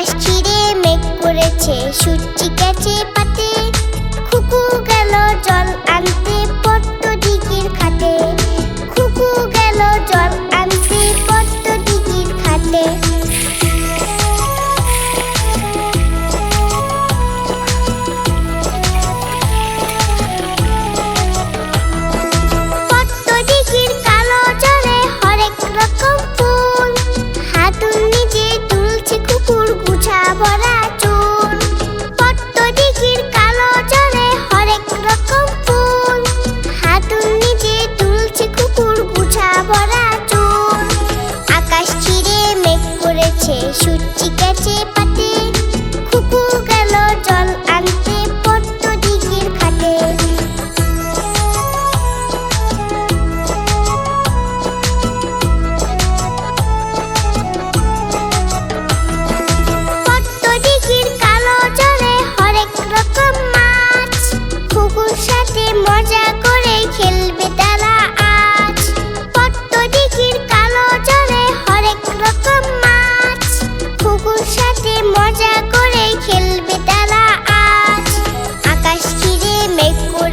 আকাশ চিরে মেঘ করেছে সূর্যি গেছে शुचिक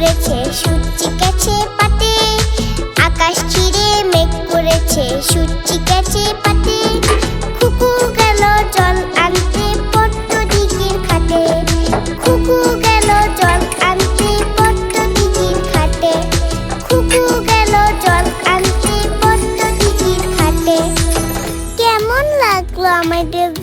করেছে সূর্যি গেছে পাতে। আকাশ চিরে মেঘ করেছে সূর্যি গেছে পাতে। কুকুর গেল জল